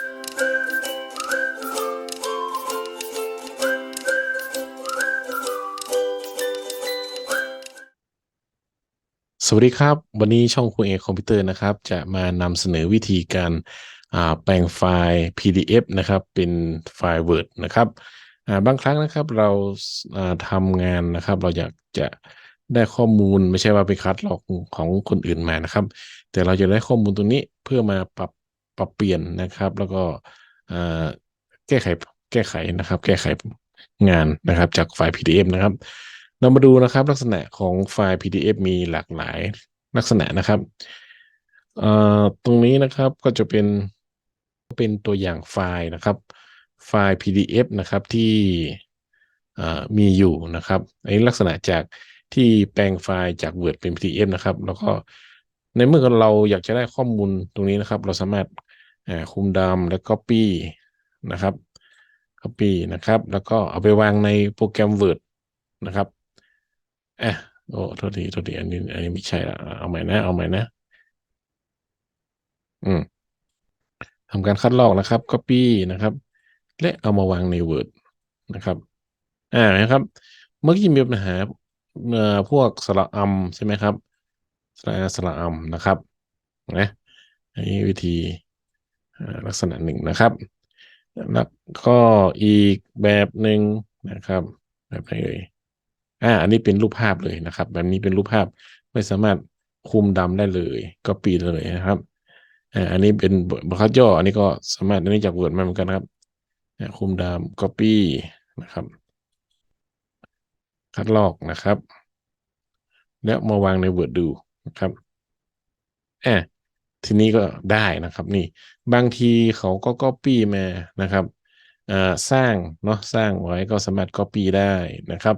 สวัสดีครับ วันนี้ช่องคุณเอกคอมพิวเตอร์นะครับ จะมานำเสนอวิธีการาแปลงไฟล์ PDF นะครับ เป็นไฟล์ Word นะครับาบางครั้งนะครับเราาทำงานนะครับ เราอยากจะได้ข้อมูลไม่ใช่ว่าไปคัดลอกของคนอื่นมานะครับ แต่เราจะได้ข้อมูลตรงนี้เพื่อมาปรับ ปรับเปลี่ยนนะครับ แล้วก็แก้ไขแก้ไขนะครับ แก้ไขงานนะครับจากไฟล์ PDF นะครับ เรามาดูนะครับลักษณะของไฟล์ PDF มีหลากหลายลักษณะนะครับตรงนี้นะครับก็จะเป็นเป็นตัวอย่างไฟล์นะครับ ไฟล์ PDF นะครับที่มีอยู่นะครับอันนี้ลักษณะจากที่แปลงไฟล์จาก Word เป็น PDF นะครับ แล้วก็ในเมื่อเราอยากจะได้ข้อมูลตรงนี้นะครับ เราสามารถ อ่าคุมดำและ Copy นะครับ Copy นะครับ แล้วก็เอาไปวางในโปรแกรม Word นะครับอะโอ้โทษทีโทษทีอันนี้อันนี้ไม่ใช่ละเอาใหม่นะ เอาใหม่นะ อืมทำการคัดลอกนะครับ Copy นะครับ และเอามาวางใน Word นะครับ อ่านะครับ เมื่อกี้มีปัญหาเอ่อพวกสระอัมใช่ไหมครับ สระอาสระอัมนะครับนะอันนี้วิธี ลักษณะหนึ่งนะครับ แล้วก็อีกแบบหนึ่งนะครับ แบบไหนเอ่ยอ่าอันนี้เป็นรูปภาพเลยนะครับ แบบนี้เป็นรูปภาพไม่สามารถคุมดำได้เลยก็ปีเลยนะครับอ่าอันนี้เป็นบรรทัดย่ออันนี้ก็สามารถอันนี้จาก Word มาเหมือนกันครับคุมดำ copy นะครับ คัดลอกนะครับ แล้วมาวางใน Word ดูนะครับอ่า ทีนี้ก็ได้นะครับนี่บางทีเขาก็ copy มานะครับสร้างเนาะสร้างไว้ก็สามารถ copy ได้นะครับ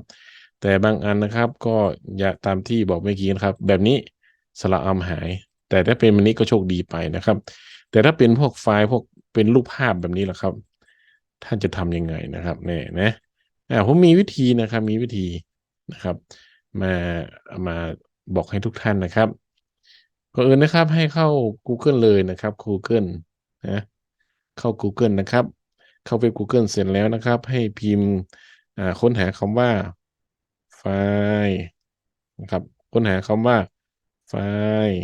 แต่บางอันนะครับก็อย่าตามที่บอกเมื่อกี้นะครับ แบบนี้สระอัมหาย แต่ถ้าเป็นแบบนี้ก็โชคดีไปนะครับ แต่ถ้าเป็นพวกไฟล์พวกเป็นรูปภาพแบบนี้แหละครับ ท่านจะทำยังไงนะครับเนี่ยนะผมมีวิธีนะครับมีวิธีนะครับ มามาบอกให้ทุกท่านนะครับ ก่อนอื่นนะครับให้เข้า Google เลยนะครับ Google นะเข้า Google นะครับ เข้าเว็บ Google เสร็จแล้วนะครับ ให้พิมพ์ค้นหาคำว่าไฟล์นะครับค้นหาคำว่าไฟล์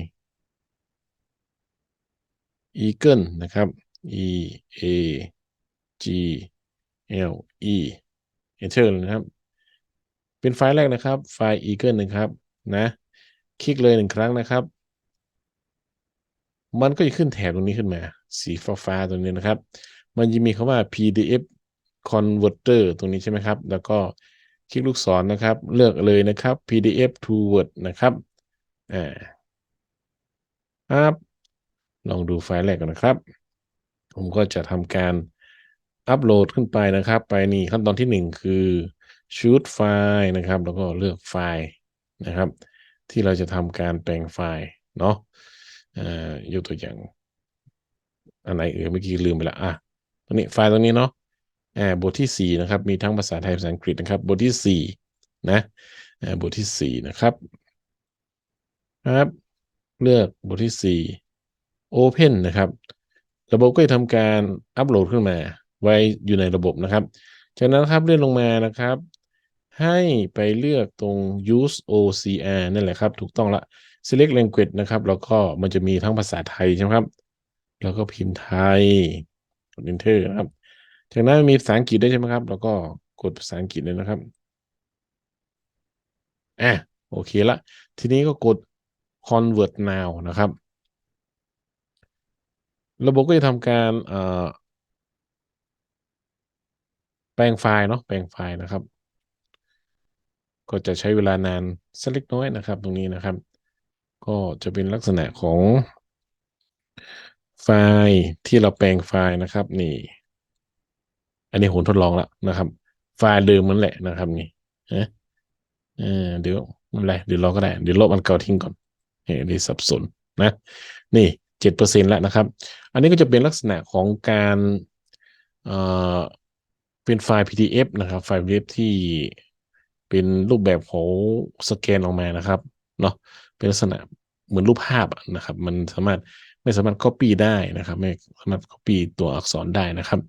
Eagle นะครับ E A G L E Enter นะครับ เป็นไฟล์แรกนะครับ ไฟล์ Eagle นะครับ นะ คลิกเลยหนึ่งครั้งนะครับ มันก็จะขึ้นแถบตรงนี้ขึ้นมา สีฟ้าๆตรงนี้นะครับ มันจะมีคำว่า PDF converter ตรงนี้ใช่ไหมครับ แล้วก็คลิกลูกศรนะครับ เลือกเลยนะครับ PDF to Word นะครับอ่าครับลองดูไฟล์แรกกันนะครับ ผมก็จะทำการอัปโหลดขึ้นไปนะครับ ไปนี่ขั้นตอนที่หนึ่งคือ shoot ไฟล์นะครับ แล้วก็เลือกไฟล์นะครับ ที่เราจะทำการแปลงไฟล์เนาะ ยกตัวอย่าง อันไหนเออเมื่อกี้ลืมไปละอะตัวนี้ไฟล์ตัวนี้เนาะอ่าบทที่สี่นะครับ มีทั้งภาษาไทยภาษาอังกฤษนะครับ บทที่สี่นะอ่าบทที่สี่นะครับครับ เลือกบทที่สี่ Open นะครับ ระบบก็จะทำการอัปโหลดขึ้นมา ไว้อยู่ในระบบนะครับ จากนั้นครับเลื่อนลงมานะครับ ให้ไปเลือกตรง use OCR นั่นแหละครับ ถูกต้องละ select language นะครับ แล้วก็มันจะมีทั้งภาษาไทยใช่ไหมครับ แล้วก็พิมพ์ไทยกด enter นะครับ จากนั้นมีภาษาอังกฤษด้วยใช่ไหมครับ แล้วก็กดภาษาอังกฤษเลยนะครับอะโอเคละทีนี้ก็กด convert now นะครับ ระบบก็จะทำการแปลงไฟล์เนาะแปลงไฟล์นะครับ ก็จะใช้เวลานานสักเล็กน้อยนะครับ ตรงนี้นะครับ ก็จะเป็นลักษณะของไฟล์ที่เราแปลงไฟล์นะครับ นี่ อันนี้ผมทดลองแล้วนะครับ ไฟล์เดิมมันแหละนะครับ นี่นะเออเดี๋ยวไม่เป็นไรเดี๋ยวเราก็ได้ เดี๋ยวลบอันเก่าทิ้งก่อนเฮ้ยดีสับสนนะ นี่เจ็ดเปอร์เซ็นแล้วนะครับ อันนี้ก็จะเป็นลักษณะของการเอ่อเป็นไฟล์ PDF นะครับ ไฟล์ PDF ที่เป็นรูปแบบของสแกนออกมานะครับ เนาะเป็นลักษณะเหมือนรูปภาพนะครับ มันสามารถไม่สามารถ Copy ได้นะครับ ไม่สามารถ Copy ตัวอักษรได้นะครับ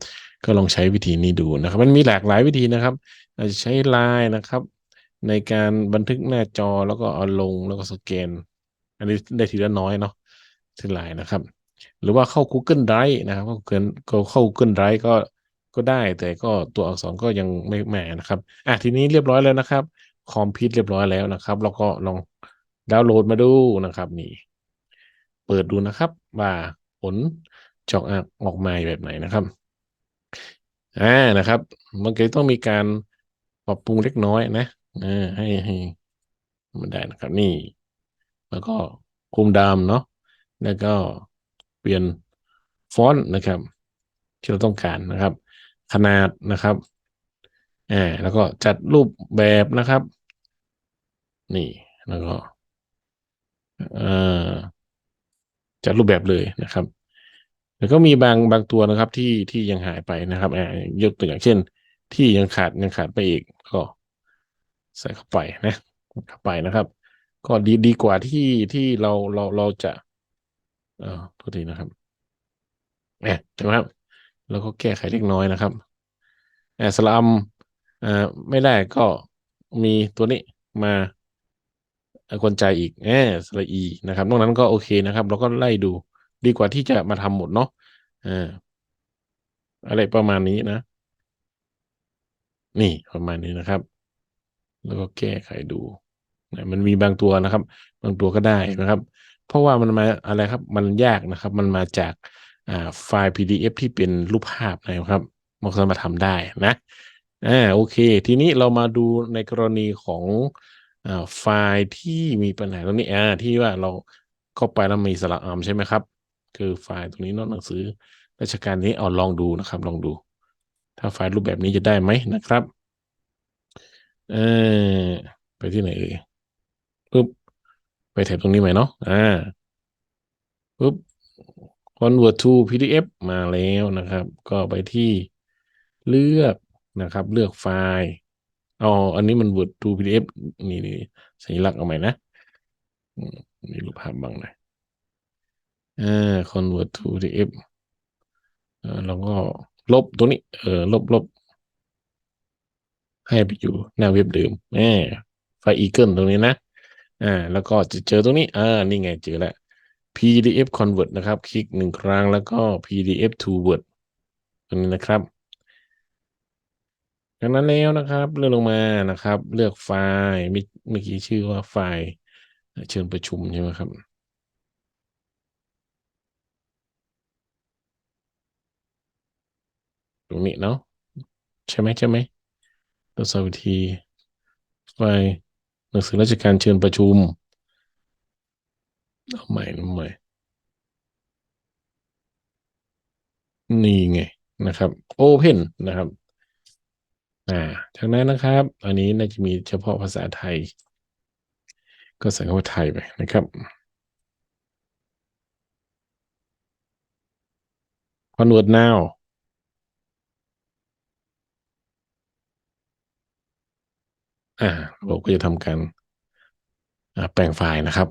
ก็ลองใช้วิธีนี้ดูนะครับ มันมีหลากหลายวิธีนะครับอาจจะใช้ไลน์นะครับ ในการบันทึกหน้าจอแล้วก็เอาลงแล้วก็สแกน อันนี้ได้ทีละน้อยเนาะที่ไลน์นะครับ หรือว่าเข้า Google Drive นะครับเข้า Google ก็เข้า Google Drive ก็ก็ได้แต่ก็ตัวอักษรก็ยังไม่แหม่นะครับอะทีนี้เรียบร้อยแล้วนะครับคอมพิวเรียบร้อยแล้วนะครับ แล้วก็ลอง ดาวน์โหลดมาดูนะครับนี่ เปิดดูนะครับ ว่าผลจอกออกมาแบบไหนนะครับอ่านะครับมันก็ต้องมีการปรับปรุงเล็กน้อยนะอ่าให้ให้มันได้นะครับนี่ แล้วก็คุมดำเนาะแล้วก็เปลี่ยนฟอนต์นะครับ ที่เราต้องการนะครับ ขนาดนะครับอ่าแล้วก็จัดรูปแบบนะครับ นี่แล้วก็ จัดรูปแบบเลยนะครับ แล้วก็มีบางบางตัวนะครับที่ที่ยังหายไปนะครับอ่ายกตัวอย่างเช่น ที่ยังขาดยังขาดไปอีกก็ใส่เข้าไปนะเข้าไปนะครับ ก็ดีดีกว่าที่ที่เราเราเราจะ เอ่อโทษทีนะครับเนี่ยใช่ไหมครับแล้วก็แก้ไขเล็กน้อยนะครับแอบสลัมอ่าไม่ได้ก็มีตัวนี้มา คนใจอีกแอบสระอีนะครับ นอกนั้นก็โอเคนะครับ เราก็ไล่ดูดีกว่าที่จะมาทำหมดเนาะอ่าอะไรประมาณนี้นะ นี่ประมาณนี้นะครับ แล้วก็แก้ไขดูนะมันมีบางตัวนะครับ บางตัวก็ได้นะครับ เพราะว่ามันมาอะไรครับ มันยากนะครับ มันมาจากอ่าไฟล์ PDF ที่เป็นรูปภาพนะครับมันสามารถทำได้นะอ่าโอเค ทีนี้เรามาดูในกรณีของอ ไฟล์ที่มีปัญหาตรงนี้อ่าที่ว่าเราเข้าไปแล้วมีสระอัมใช่ไหมครับ คือไฟล์ตรงนี้นอกหนังสือราชการนี้เอาลองดูนะครับ ลองดู ถ้าไฟล์รูปแบบนี้จะได้ไหมนะครับ เออไปที่ไหนเอ่ยปุ๊บไปแถบตรงนี้ไหมเนาะอ่าปุ๊บ convert to PDF มาแล้วนะครับ ก็ไปที่เลือกนะครับ เลือกไฟล์ อาอันนี้มัน word to PDF นี่นี่สัญลักษณ์เอาใหม่นะอืมมีรูปภาพบ้างหน่อยอ่า convert to PDF เออแล้วก็ลบตรงนี้ เออลบลบให้ไปอยู่หน้าเว็บเดิมแหมไฟล์ Eagle ตรงนี้นะ อ่า แล้วก็จะเจอตรงนี้ อ่า นี่ไงเจอแล้ว PDF convert นะครับ คลิกหนึ่งครั้งแล้วก็ PDF to Word ตรงนี้นะครับ จากนั้นแล้วนะครับเลื่อนลงมานะครับ เลือกไฟล์เมื่อกี้ชื่อว่าไฟล์เชิญประชุมใช่ไหมครับตรงนี้เนาะใช่ไหมใช่ไหมตัวสวิธีไฟล์หนังสือราชการเชิญประชุมเอาใหม่เอาใหม่นี่ไงนะครับ Open นะครับ อ่าจากนั้นนะครับ อันนี้น่าจะมีเฉพาะภาษาไทย ก็ใส่คำว่าไทยไปนะครับ Convert now อ่าระบบก็จะทำการแปลงไฟล์นะครับ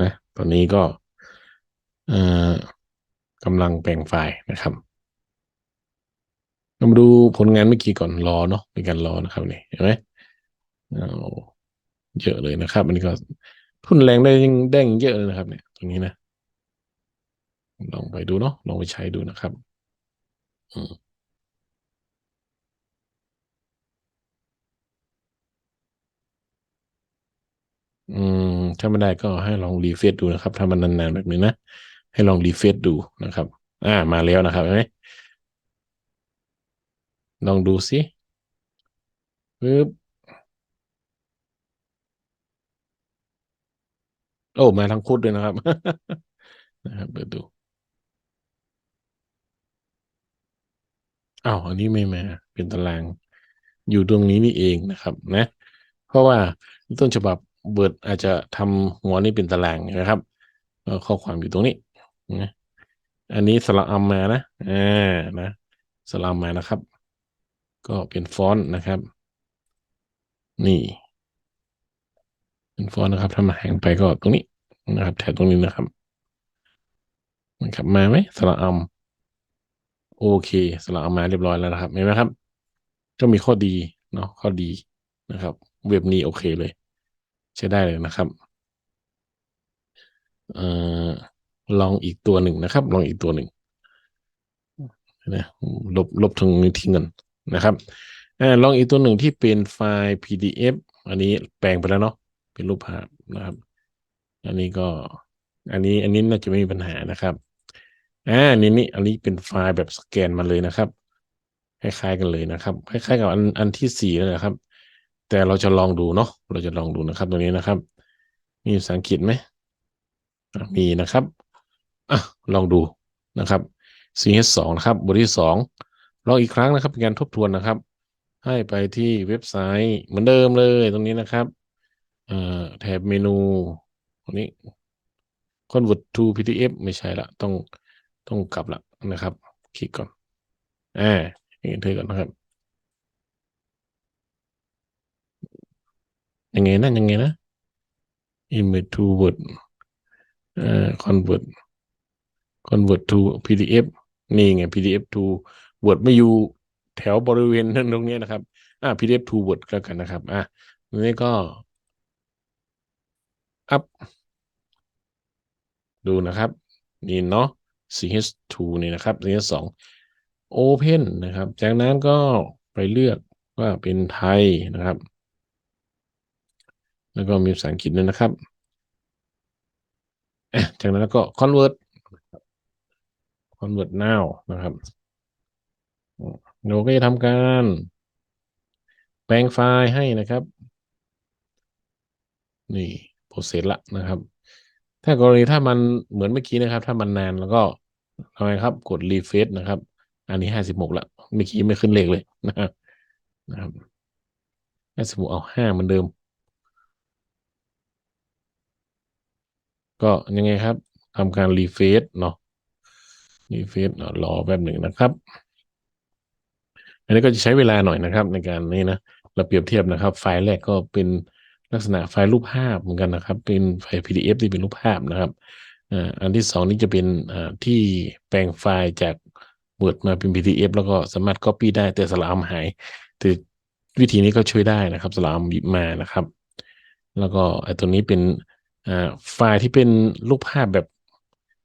นะตอนนี้ก็กำลังแปลงไฟล์นะครับ เรามาดูผลงานเมื่อกี้ก่อนรอเนาะในการรอนะครับนี่เห็นไหมเยอะเลยนะครับ อันนี้ก็ทุนแรงได้ยังได้เยอะเลยนะครับ เนี่ยตรงนี้นะลองไปดูเนาะลองไปใช้ดูนะครับอืมอืมถ้าไม่ได้ก็ให้ลองรีเฟซดูนะครับ ถ้ามันนานๆแบบนี้นะ ให้ลองรีเฟซดูนะครับ อ่ามาแล้วนะครับเห็นไหม ลองดูสิปึ๊บโอ้ มาทั้งคุดเลยนะครับ นะครับเปิดดูอ้าวอันนี้ไม่มา เป็นตาราง อยู่ตรงนี้นี่เองนะครับนะ เพราะว่าต้นฉบับเบิร์ดอาจจะทำหัวนี้เป็นตารางนะครับข้อความอยู่ตรงนี้นะอันนี้สลับอัมมานะอ่านะสลับมานะครับ ก็เป็นฟอนต์นะครับ นี่ เป็นฟอนต์นะครับ ถ้ามาแหงไปก็ตรงนี้นะครับ แถบตรงนี้นะครับนะครับมาไหมสระอัมโอเคสระอัมมาเรียบร้อยแล้วนะครับเห็นไหมครับ ก็มีข้อดีเนาะข้อดีนะครับ เว็บนี้โอเคเลย ใช้ได้เลยนะครับเอ่อลองอีกตัวหนึ่งนะครับ ลองอีกตัวหนึ่งนะลบลบทั้งนี้ทิ้งกัน นะครับอลองอีกตัวหนึ่งที่เป็นไฟล์ PDF อันนี้แปลงไปแล้วเนาะเป็นรูปภาพนะครับ อันนี้ก็อันนี้อันนี้น่าจะไม่มีปัญหานะครับอ่านี่นี่อันนี้เป็นไฟล์แบบสแกนมาเลยนะครับคล้ายๆกันเลยนะครับคล้ายๆกับอันอันที่สี่เลยนะครับ แต่เราจะลองดูเนาะเราจะลองดูนะครับตัวนี้นะครับ มีภาษาอังกฤษไหมมีนะครับอะลองดูนะครับ CS2 นะครับบทที่สอง ลองอีกครั้งนะครับเป็นการทบทวนนะครับ ให้ไปที่เว็บไซต์เหมือนเดิมเลยตรงนี้นะครับแถบเมนูตรงนี้ convert to PDF ไม่ใช่ละต้องต้องกลับละนะครับ คลิกก่อนอ่าเห็นเธอก่อนนะครับยังไงนะยังไงนะ image to word เอ่อ convert convert to PDF นี่ไง PDF to Word ไม่อยู่แถวบริเวณนั้นตรงนี้นะครับ อ่า PDF to Word แล้วกันนะครับ อะนี้ก็ อัพ ดูนะครับ นี่เนาะ ch2 นี่นะครับ ch2 open นะครับ จากนั้นก็ไปเลือกว่าเป็นไทยนะครับ แล้วก็มีภาษาอังกฤษด้วยนะครับ จากนั้นก็ convert convert now นะครับ เราก็จะทำการ แปลงไฟล์ให้นะครับ นี่โปรเซสละนะครับ ถ้ากรณีถ้ามันเหมือนเมื่อกี้นะครับ ถ้ามันนานแล้วก็ทำไมครับ กดรีเฟซนะครับ อันนี้ห้าสิบหกละเมื่อกี้ไม่ขึ้นเลขเลยนะครับนะครับห้าสิบหกเอาห้าเหมือนเดิม ก็ยังไงครับทำการรีเฟซเนาะรีเฟซรอแป๊บหนึ่งนะครับ อันนี้ก็จะใช้เวลาหน่อยนะครับ ในการนี้นะเราเปรียบเทียบนะครับ ไฟล์แรกก็เป็นลักษณะไฟล์รูปภาพเหมือนกันนะครับ เป็นไฟล์ PDF ที่เป็นรูปภาพนะครับอันที่สองนี้จะเป็นที่แปลงไฟล์จาก Word มาเป็น PDF แล้วก็สามารถ Copy ได้แต่สลามหายแต่วิธีนี้ก็ช่วยได้นะครับสลามหยิบมานะครับ แล้วก็ไอ้ตัวนี้เป็นไฟล์ที่เป็นรูปภาพแบบ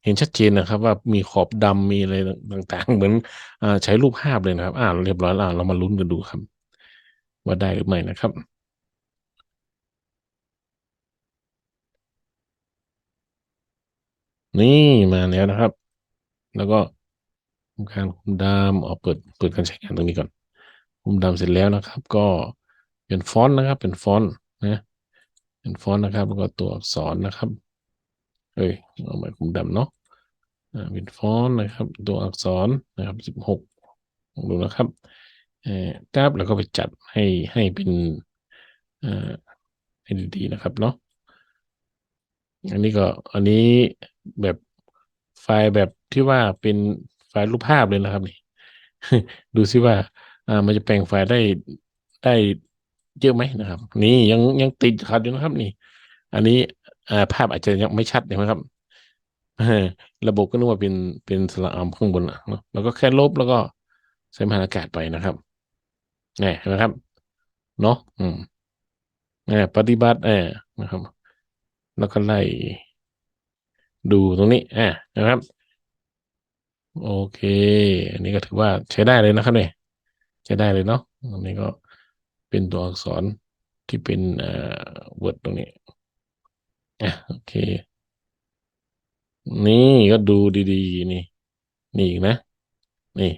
เห็นชัดเจนนะครับว่ามีขอบดำมีอะไรต่าง ๆ เหมือนอใช้รูปภาพเลยนะครับ อ่าเรียบร้อยแล้วเรามาลุ้นกันดูครับ ว่าได้หรือไม่นะครับนี่มาแล้วนะครับ แล้วก็ทำการคุมดำออกเปิดเปิดการใช้งานตรงนี้ก่อน คุมดำเสร็จแล้วนะครับ ก็เป็นฟอนต์นะครับ เป็นฟอนต์นะ เป็นฟอนต์นะครับ แล้วก็ตัวอักษรนะครับ เอ้ยเอาไปคุมดำเนาะเป็นฟอนต์นะครับ ตัวอักษรนะครับสิบหกดูนะครับเอ่อจับแล้วก็ไปจัดให้ให้เป็นเอ่อให้ดีๆนะครับเนาะอันนี้ก็อันนี้แบบไฟล์แบบที่ว่าเป็นไฟล์รูปภาพเลยนะครับนี่ดูซิว่าอ่ามันจะแปลงไฟล์ได้ได้เยอะไหมนะครับ นี่ยังยังติดขัดอยู่นะครับ นี่ อันนี้ ภาพอาจจะยังไม่ชัดเห็นไหมครับระบบก็นึกว่าเป็นเป็นสระอัมข้างบนอะเนาะแล้วก็แค่ลบแล้วก็ใส่มหาอากาศไปนะครับนี่เห็นไหมครับ เนาะอืมนี่ปฏิบัติเออนะครับ แล้วก็ไล่ดูตรงนี้อ่านะครับ โอเค อันนี้ก็ถือว่าใช้ได้เลยนะครับเนี่ยใช้ได้เลยเนาะอันนี้ก็เป็นตัวอักษรที่เป็นเอ่อ Word ตรงนี้ อะโอเค นี่ก็ดูดีๆ นี่ นี่อีกนะ นี่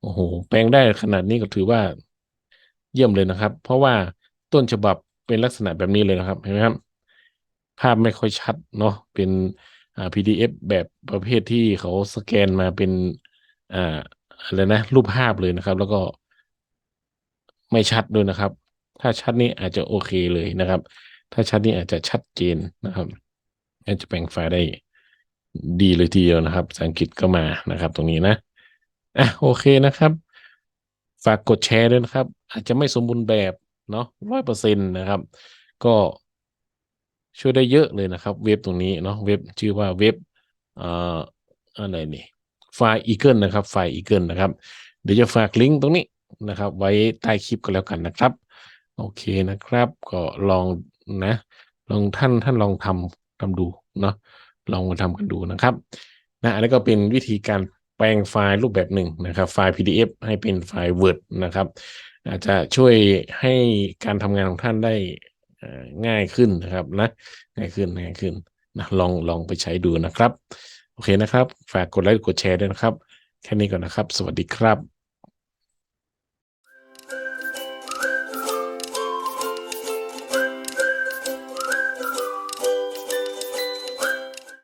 โอ้โห แปลงได้ขนาดนี้ก็ถือว่า เยี่ยมเลยนะครับ เพราะว่าต้นฉบับเป็นลักษณะแบบนี้เลยนะครับ เห็นไหมครับ ภาพไม่ค่อยชัดเนาะ เป็นอ่า PDF แบบประเภทที่เขาสแกนมาเป็นอ่าอะไรนะ รูปภาพเลยนะครับ แล้วก็ไม่ชัดด้วยนะครับ ถ้าชัดนี่อาจจะโอเคเลยนะครับ ถ้าชัดนี่อาจจะชัดเจนนะครับอาจจะแปลงไฟล์ได้ดีเลยทีเดียวนะครับภาษาอังกฤษก็มานะครับ ตรงนี้นะอะโอเคนะครับ ฝากกดแชร์ด้วยนะครับ อาจจะไม่สมบูรณ์แบบเนาะร้อยเปอร์เซ็นต์นะครับ ก็ช่วยได้เยอะเลยนะครับ เว็บตรงนี้เนาะเว็บชื่อว่าเว็บอ่ออะไรนี่ไฟล์ Eagle นะครับไฟล์ Eagle นะครับ เดี๋ยวจะฝากลิงก์ตรงนี้นะครับ ไว้ใต้คลิปก็แล้วกันนะครับ โอเคนะครับ ก็ลอง นะลองท่านท่านลองทำทำดูเนาะลองมาทำกันดูนะครับนะอันนี้ก็เป็นวิธีการแปลงไฟล์รูปแบบหนึ่งนะครับ ไฟล์ PDF ให้เป็นไฟล์ Word นะครับ อาจจะช่วยให้การทำงานของท่านได้ง่ายขึ้นนะครับนะง่ายขึ้นง่ายขึ้นนะลองลองไปใช้ดูนะครับ โอเคนะครับ ฝากกดไลค์กดแชร์ด้วยนะครับ แค่นี้ก่อนนะครับ สวัสดีครับ